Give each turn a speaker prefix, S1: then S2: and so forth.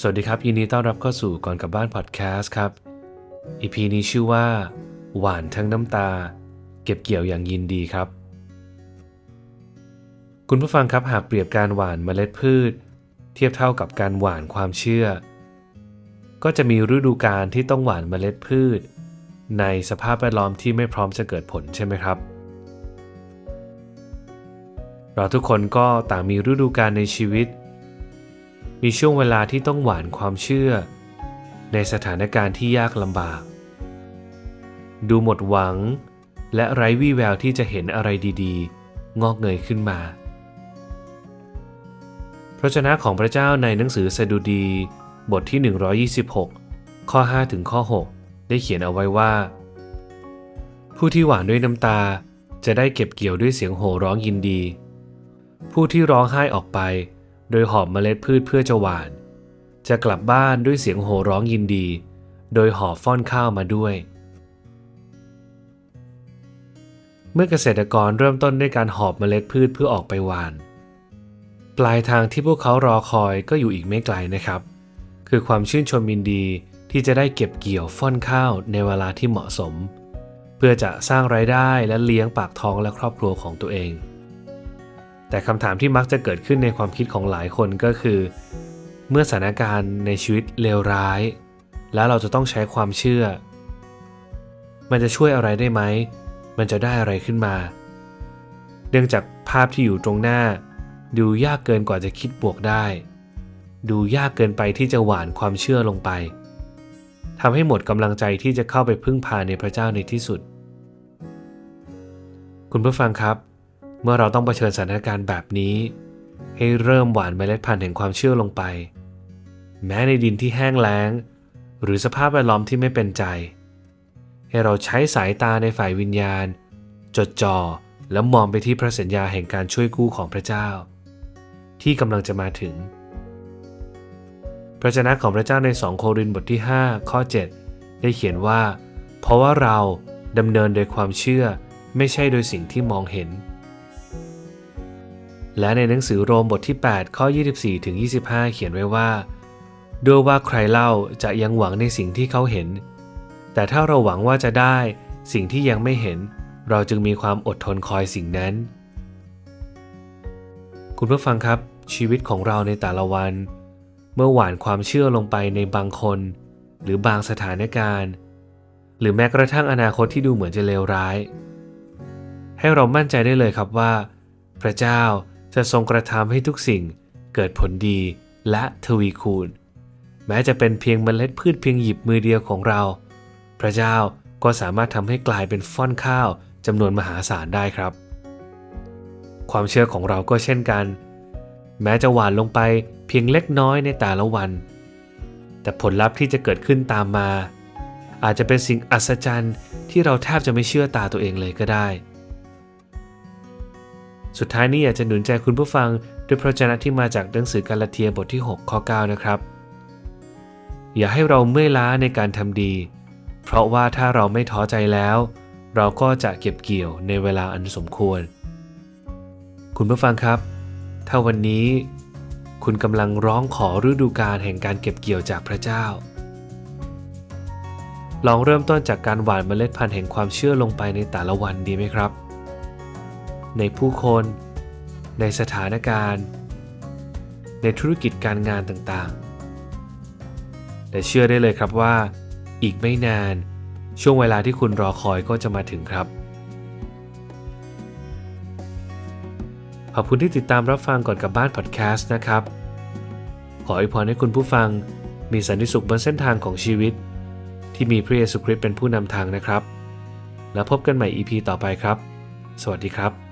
S1: สวัสดีครับ ยินดีต้อนรับเข้าสู่ก่อนกลับบ้านพอดแคสต์ครับ EP นี้ชื่อว่า หวานทั้งน้ำตา เก็บเกี่ยวอย่างยินดีครับ คุณผู้ฟังครับหากเปรียบการหวานเมล็ดพืช เทียบเท่ากับการหวานความเชื่อ ก็จะมีฤดูกาลที่ต้องหวานเมล็ดพืช ในสภาพแวดล้อมที่ไม่พร้อมจะเกิดผลใช่ไหมครับ เราทุกคนก็ต่างมีฤดูกาลในชีวิต มีช่วงเวลาที่ต้องหวานความเชื่อ ในสถานการณ์ที่ยากลำบาก ดูหมดหวัง และไร้วี่แววที่จะเห็นอะไรดีๆ งอกเงยขึ้นมา พระชนะของพระเจ้าในหนังสือสดุดี บทที่ 126 ข้อ 5 ถึงข้อ 6 ได้เขียนเอาไว้ว่า ผู้ที่หวานด้วยน้ำตาจะได้เก็บเกี่ยวด้วยเสียงโห่ร้องยินดี ผู้ที่ร้องไห้ออกไป โดยหอบเมล็ดพืชเพื่อจะหวาน จะกลับบ้านด้วยเสียงโห่ร้องยินดี โดยหอบฟ้อนข้าวมาด้วย เมื่อเกษตรกรเริ่มต้นด้วยการหอบเมล็ดพืชเพื่อออกไปหวาน ปลายทางที่พวกเขารอคอยก็อยู่อีกไม่ไกลนะครับ คือความชื่นชมยินดีที่จะได้เก็บเกี่ยวฟ้อนข้าวในเวลาที่เหมาะสม เพื่อจะสร้างรายได้และเลี้ยงปากท้องและครอบครัวของตัวเอง แต่คำถามที่มักจะเกิดขึ้นในความคิดของหลายคนก็คือ เมื่อสถานการณ์ในชีวิตเลวร้าย แล้วเราจะต้องใช้ความเชื่อ มันจะช่วยอะไรได้ไหม มันจะได้อะไรขึ้นมา เนื่องจากภาพที่อยู่ตรงหน้า ดูยากเกินกว่าจะคิดบวกได้ ดูยากเกินไปที่จะหวานความเชื่อลงไปทำให้หมดกำลังใจที่จะเข้าไปพึ่งพาในพระเจ้าในที่สุด คุณผู้ฟังครับ เมื่อเราต้องเผชิญสถานการณ์แบบนี้ ให้เริ่มหว่านเมล็ดพันธุ์แห่งความเชื่อลงไป แม้ในดินที่แห้งแล้ง หรือสภาพแวดล้อมที่ไม่เป็นใจ ให้เราใช้สายตาในฝ่ายวิญญาณ จดจ่อแล้วมองไปที่พระสัญญาแห่งการช่วยกู้ของพระเจ้า ที่กำลังจะมาถึง พระชนะของพระเจ้าใน 2 โครินธ์บทที่ 5 ข้อ 7 ได้เขียนว่า เพราะว่าเราดำเนินโดยความเชื่อไม่ใช่โดยสิ่งที่มองเห็น และในหนังสือโรมบทที่ 8 ข้อ 24ถึง25 เขียนไว้ว่า ด้วยว่าใครเล่าจะยังหวังในสิ่งที่เขาเห็น แต่ถ้าเราหวังว่าจะได้สิ่งที่ยังไม่เห็น เราจึงมีความอดทนคอยสิ่งนั้น คุณผู้ฟังครับ ชีวิตของเราในแต่ละวัน เมื่อหว่านความเชื่อลงไปในบางคน หรือบางสถานการณ์ หรือแม้กระทั่งอนาคตที่ดูเหมือนจะเลวร้าย ให้เรามั่นใจได้เลยครับว่า พระเจ้า จะทรงกระทำให้ทุกสิ่งเกิดผลดีและทวีคูณ แม้จะเป็นเพียงเมล็ดพืชเพียงหยิบมือเดียวของเรา พระเจ้าก็สามารถทำให้กลายเป็นฟ่อนข้าวจำนวนมหาศาลได้ครับ ความเชื่อของเราก็เช่นกัน แม้จะหวานลงไปเพียงเล็กน้อยในแต่ละวัน แต่ผลลัพธ์ที่จะเกิดขึ้นตามมา อาจจะเป็นสิ่งอัศจรรย์ที่เราแทบจะไม่เชื่อตาตัวเองเลยก็ได้ สุดท้ายนี้อยากจะหนุนใจคุณผู้ฟัง ด้วยพระเจ้าที่มาจากหนังสือกาลาเทียบทที่ 6 ข้อ 9 นะครับ อย่าให้เราเมื่อยล้าในการทำดี เพราะว่าถ้าเราไม่ท้อใจแล้ว เราก็จะเก็บเกี่ยวในเวลาอันสมควร คุณผู้ฟังครับ ถ้าวันนี้ คุณกำลังร้องขอฤดูกาลแห่งการเก็บเกี่ยวจากพระเจ้า ลองเริ่มต้นจากการหว่านเมล็ดพันธุ์แห่งความเชื่อลงไปในแต่ละวันดีไหมครับ ในผู้คน ในสถานการณ์ ในธุรกิจการงานต่างๆ แต่เชื่อได้เลยครับว่า อีกไม่นาน ช่วงเวลาที่คุณรอคอยก็จะมาถึงครับ ขอบคุณที่ติดตามรับฟังก่อนกลับบ้านพอดแคสต์นะครับ ขออวยพรให้คุณผู้ฟังมีสันติสุขบนเส้นทางของชีวิต ที่มีพระเยซูคริสต์เป็นผู้นำทางนะครับ แล้วพบกันใหม่ EP ต่อไปครับ สวัสดีครับ